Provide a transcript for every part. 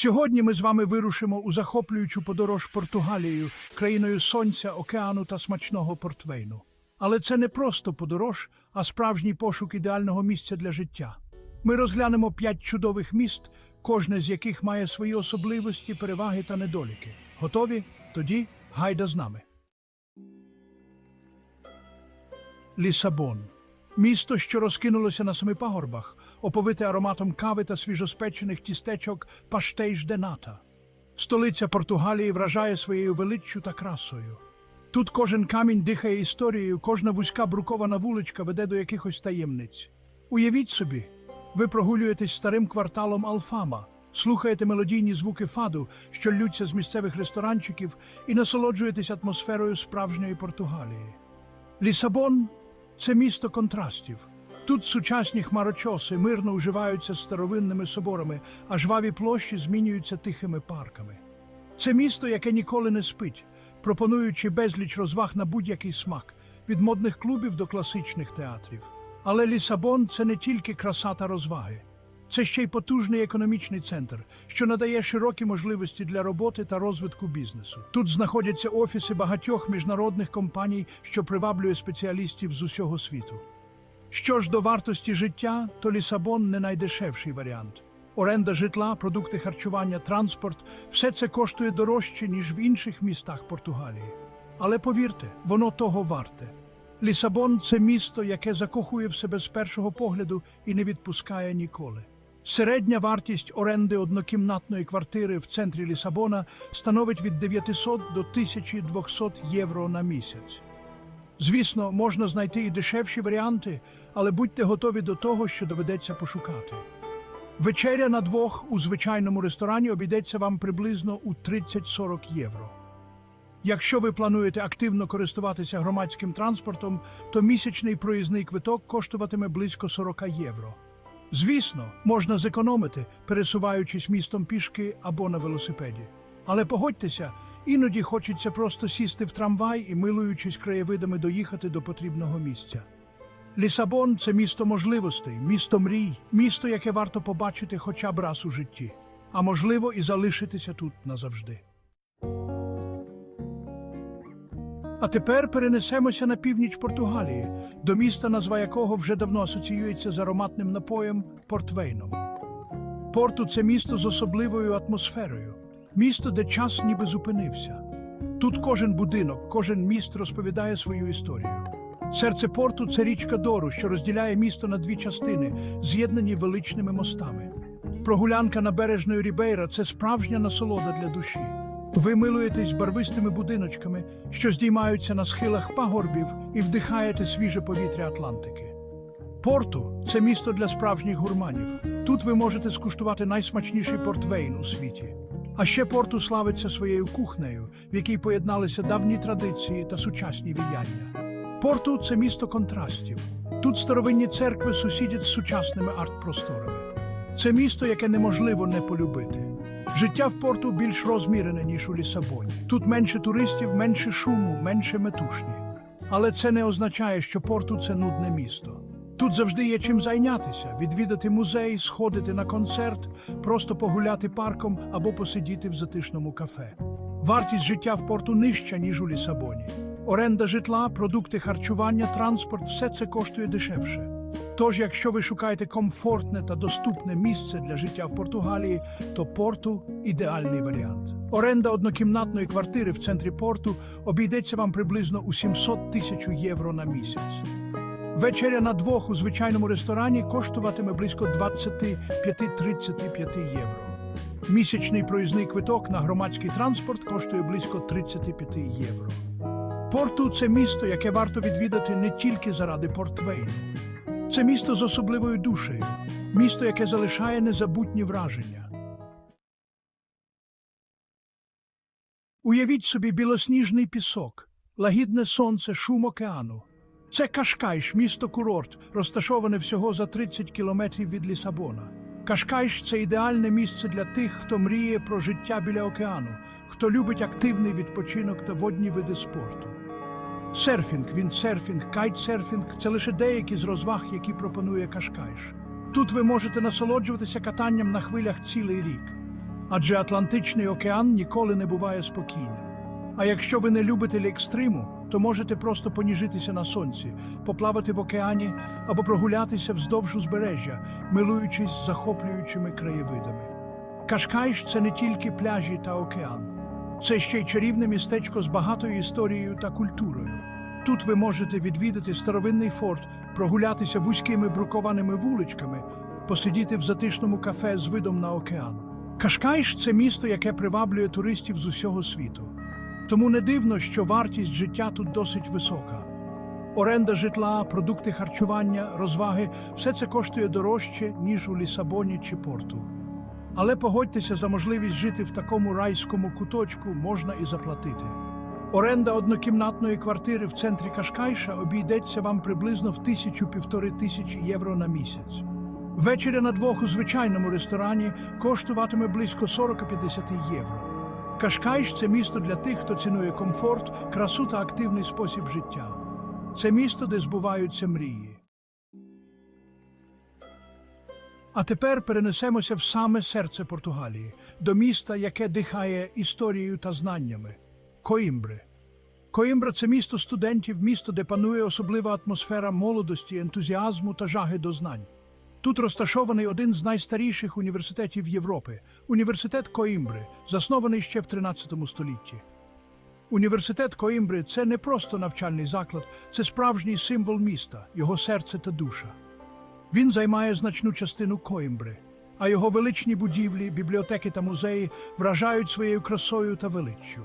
Сьогодні ми з вами вирушимо у захоплюючу подорож Португалією, країною сонця, океану та смачного портвейну. Але це не просто подорож, а справжній пошук ідеального місця для життя. Ми розглянемо п'ять чудових міст, кожне з яких має свої особливості, переваги та недоліки. Готові? Тоді гайда з нами. Лісабон. Місто, що розкинулося на семи пагорбах, оповите ароматом кави та свіжоспечених тістечок паштейш де ната. Столиця Португалії вражає своєю величчю та красою. Тут кожен камінь дихає історією, кожна вузька брукована вуличка веде до якихось таємниць. Уявіть собі, ви прогулюєтесь старим кварталом Алфама, слухаєте мелодійні звуки фаду, що ллються з місцевих ресторанчиків, і насолоджуєтесь атмосферою справжньої Португалії. Лісабон це місто контрастів. Тут сучасні хмарочоси мирно уживаються старовинними соборами, а жваві площі змінюються тихими парками. Це місто, яке ніколи не спить, пропонуючи безліч розваг на будь-який смак, від модних клубів до класичних театрів. Але Лісабон це не тільки краса та розваги. Це ще й потужний економічний центр, що надає широкі можливості для роботи та розвитку бізнесу. Тут знаходяться офіси багатьох міжнародних компаній, що приваблює спеціалістів з усього світу. Що ж до вартості життя, то Лісабон не найдешевший варіант. Оренда житла, продукти харчування, транспорт все це коштує дорожче, ніж в інших містах Португалії. Але повірте, воно того варте. Лісабон це місто, яке закохує в себе з першого погляду і не відпускає ніколи. Середня вартість оренди однокімнатної квартири в центрі Лісабона становить від 900 до 1200 євро на місяць. Звісно, можна знайти і дешевші варіанти, але будьте готові до того, що доведеться пошукати. Вечеря на двох у звичайному ресторані обійдеться вам приблизно у 30-40 євро. Якщо ви плануєте активно користуватися громадським транспортом, то місячний проїзний квиток коштуватиме близько 40 євро. Звісно, можна зекономити, пересуваючись містом пішки або на велосипеді. Але погодьтеся, іноді хочеться просто сісти в трамвай і, милуючись краєвидами, доїхати до потрібного місця. Лісабон це місто можливостей, місто мрій, місто, яке варто побачити хоча б раз у житті, а можливо і залишитися тут назавжди. А тепер перенесемося на північ Португалії, до міста, назва якого вже давно асоціюється з ароматним напоєм Портвейном. Порту це місто з особливою атмосферою, місто, де час ніби зупинився. Тут кожен будинок, кожен міст розповідає свою історію. Серце порту це річка Дору, що розділяє місто на дві частини, з'єднані величними мостами. Прогулянка набережною Рібейра це справжня насолода для душі. Ви милуєтесь барвистими будиночками, що здіймаються на схилах пагорбів і вдихаєте свіже повітря Атлантики. Порту це місто для справжніх гурманів. Тут ви можете скуштувати найсмачніший портвейн у світі. А ще порту славиться своєю кухнею, в якій поєдналися давні традиції та сучасні віяння. Порту це місто контрастів. Тут старовинні церкви сусідять з сучасними арт-просторами. Це місто, яке неможливо не полюбити. Життя в порту більш розмірене, ніж у Лісабоні. Тут менше туристів, менше шуму, менше метушні. Але це не означає, що порту це нудне місто. Тут завжди є чим зайнятися, відвідати музей, сходити на концерт, просто погуляти парком або посидіти в затишному кафе. Вартість життя в порту нижча, ніж у Лісабоні. Оренда житла, продукти харчування, транспорт все це коштує дешевше. Тож, якщо ви шукаєте комфортне та доступне місце для життя в Португалії, то порту ідеальний варіант. Оренда однокімнатної квартири в центрі порту обійдеться вам приблизно у 700 тисяч євро на місяць. Вечеря на двох у звичайному ресторані коштуватиме близько 25-35 євро. Місячний проїзний квиток на громадський транспорт коштує близько 35 євро. Порту це місто, яке варто відвідати не тільки заради портвейну. Це місто з особливою душею, місто, яке залишає незабутні враження. Уявіть собі білосніжний пісок, лагідне сонце, шум океану. Це Кашкайш, місто курорт, розташоване всього за 30 кілометрів від Лісабона. Кашкайш це ідеальне місце для тих, хто мріє про життя біля океану, хто любить активний відпочинок та водні види спорту. Серфінг, віндсерфінг, кайтсерфінг – це лише деякі з розваг, які пропонує Кашкайш. Тут ви можете насолоджуватися катанням на хвилях цілий рік. адже Атлантичний океан ніколи не буває спокійним. А якщо ви не любитель екстриму, то можете просто поніжитися на сонці, поплавати в океані або прогулятися вздовж узбережжя, милуючись захоплюючими краєвидами. Кашкайш це не тільки пляжі та океан, це ще й чарівне містечко з багатою історією та культурою. Тут ви можете відвідати старовинний форт, прогулятися вузькими брукованими вуличками, посидіти в затишному кафе з видом на океан. Кашкайш це місто, яке приваблює туристів з усього світу. Тому не дивно, що вартість життя тут досить висока. Оренда житла, продукти харчування, розваги все це коштує дорожче, ніж у Лісабоні чи Порту. Але погодьтеся за можливість жити в такому райському куточку можна і заплатити. Оренда однокімнатної квартири в центрі Кашкайша обійдеться вам приблизно в тисячу-півтори тисячі євро на місяць. Вечеря на двох у звичайному ресторані коштуватиме близько 40-50 євро. Кашкайш це місто для тих, хто цінує комфорт, красу та активний спосіб життя. Це місто, де збуваються мрії. А тепер перенесемося в саме серце Португалії, до міста, яке дихає історією та знаннями Коімбри. Коімбра це місто студентів, місто, де панує особлива атмосфера молодості, ентузіазму та жаги до знань. Тут розташований один з найстаріших університетів Європи університет Коімбри, заснований ще в 13 столітті. Університет Коімбри це не просто навчальний заклад, це справжній символ міста, його серце та душа. Він займає значну частину Коімбри, а його величні будівлі, бібліотеки та музеї вражають своєю красою та величчю.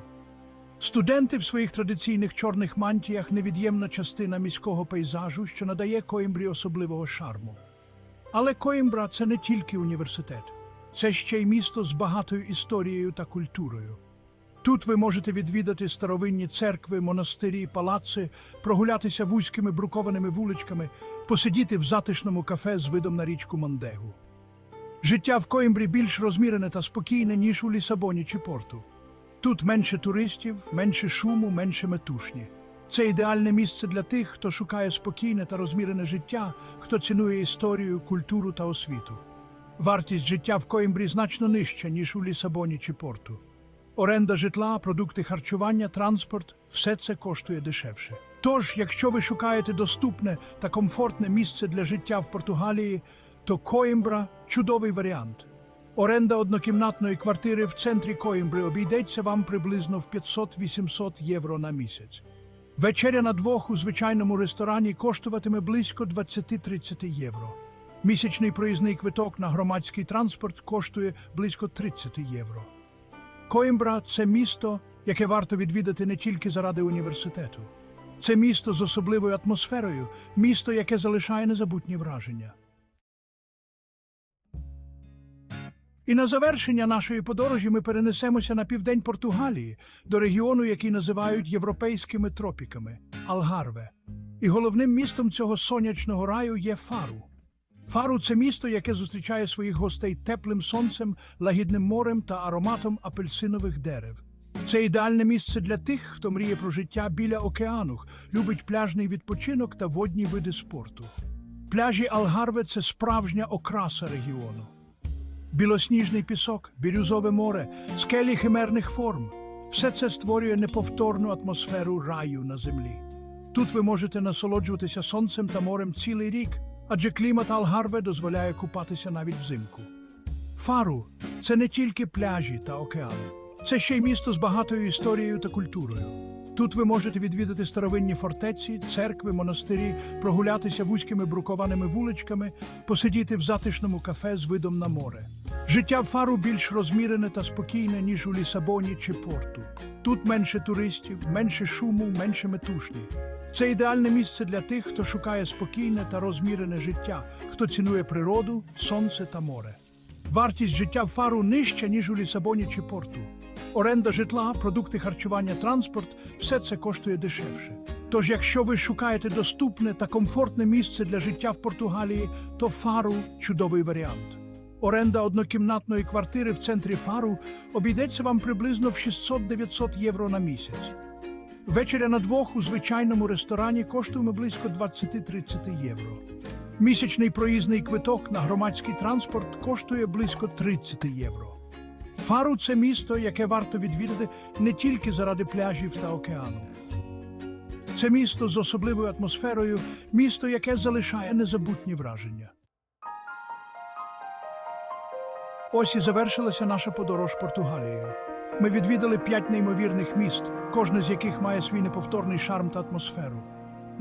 Студенти в своїх традиційних чорних мантіях невід'ємна частина міського пейзажу, що надає Коімбрі особливого шарму. Але Коімбра це не тільки університет, це ще й місто з багатою історією та культурою. Тут ви можете відвідати старовинні церкви, монастирі, палаци, прогулятися вузькими брукованими вуличками, посидіти в затишному кафе з видом на річку Мондегу. Життя в Коімбрі більш розмірене та спокійне, ніж у Лісабоні чи Порту. Тут менше туристів, менше шуму, менше метушні. Це ідеальне місце для тих, хто шукає спокійне та розмірене життя, хто цінує історію, культуру та освіту. Вартість життя в Коімбрі значно нижча, ніж у Лісабоні чи Порту. Оренда житла, продукти харчування, транспорт все це коштує дешевше. Тож, якщо ви шукаєте доступне та комфортне місце для життя в Португалії, то Коімбра чудовий варіант. Оренда однокімнатної квартири в центрі Коімбри обійдеться вам приблизно в 500-800 євро на місяць. Вечеря на двох у звичайному ресторані коштуватиме близько 20-30 євро. Місячний проїзний квиток на громадський транспорт коштує близько 30 євро. Коімбра це місто, яке варто відвідати не тільки заради університету. Це місто з особливою атмосферою, місто, яке залишає незабутні враження. І на завершення нашої подорожі ми перенесемося на південь Португалії, до регіону, який називають європейськими тропіками Алгарве. І головним містом цього сонячного раю є Фару. Фару це місто, яке зустрічає своїх гостей теплим сонцем, лагідним морем та ароматом апельсинових дерев. Це ідеальне місце для тих, хто мріє про життя біля океану, любить пляжний відпочинок та водні види спорту. Пляжі Алгарве це справжня окраса регіону. Білосніжний пісок, бірюзове море, скелі химерних форм. Все це створює неповторну атмосферу раю на землі. Тут ви можете насолоджуватися сонцем та морем цілий рік, адже клімат Алгарве дозволяє купатися навіть взимку. Фару це не тільки пляжі та океани, це ще й місто з багатою історією та культурою. Тут ви можете відвідати старовинні фортеці, церкви, монастирі, прогулятися вузькими брукованими вуличками, посидіти в затишному кафе з видом на море. Життя в Фару більш розмірене та спокійне, ніж у Лісабоні чи Порту. Тут менше туристів, менше шуму, менше метушні. Це ідеальне місце для тих, хто шукає спокійне та розмірене життя, хто цінує природу, сонце та море. Вартість життя в Фару нижча, ніж у Лісабоні чи Порту. Оренда житла, продукти харчування, транспорт все це коштує дешевше. Тож, якщо ви шукаєте доступне та комфортне місце для життя в Португалії, то Фару чудовий варіант. Оренда однокімнатної квартири в центрі Фару обійдеться вам приблизно в 600-900 євро на місяць. Вечеря на двох у звичайному ресторані коштує близько 20-30 євро. Місячний проїзний квиток на громадський транспорт коштує близько 30 євро. Фару це місто, яке варто відвідати не тільки заради пляжів та океану. Це місто з особливою атмосферою, місто, яке залишає незабутні враження. Ось і завершилася наша подорож Португалією. Ми відвідали п'ять неймовірних міст, кожне з яких має свій неповторний шарм та атмосферу: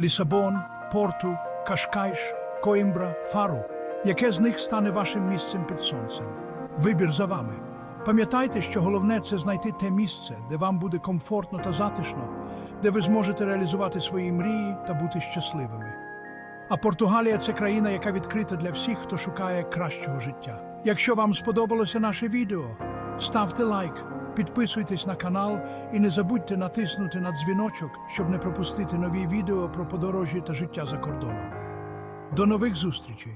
Лісабон, Порту, Кашкайш, Коімбра, Фару. Яке з них стане вашим місцем під сонцем? Вибір за вами. Пам'ятайте, що головне це знайти те місце, де вам буде комфортно та затишно, де ви зможете реалізувати свої мрії та бути щасливими. А Португалія це країна, яка відкрита для всіх, хто шукає кращого життя. Якщо вам сподобалося наше відео, ставте лайк, підписуйтесь на канал і не забудьте натиснути на дзвіночок, щоб не пропустити нові відео про подорожі та життя за кордоном. До нових зустрічей!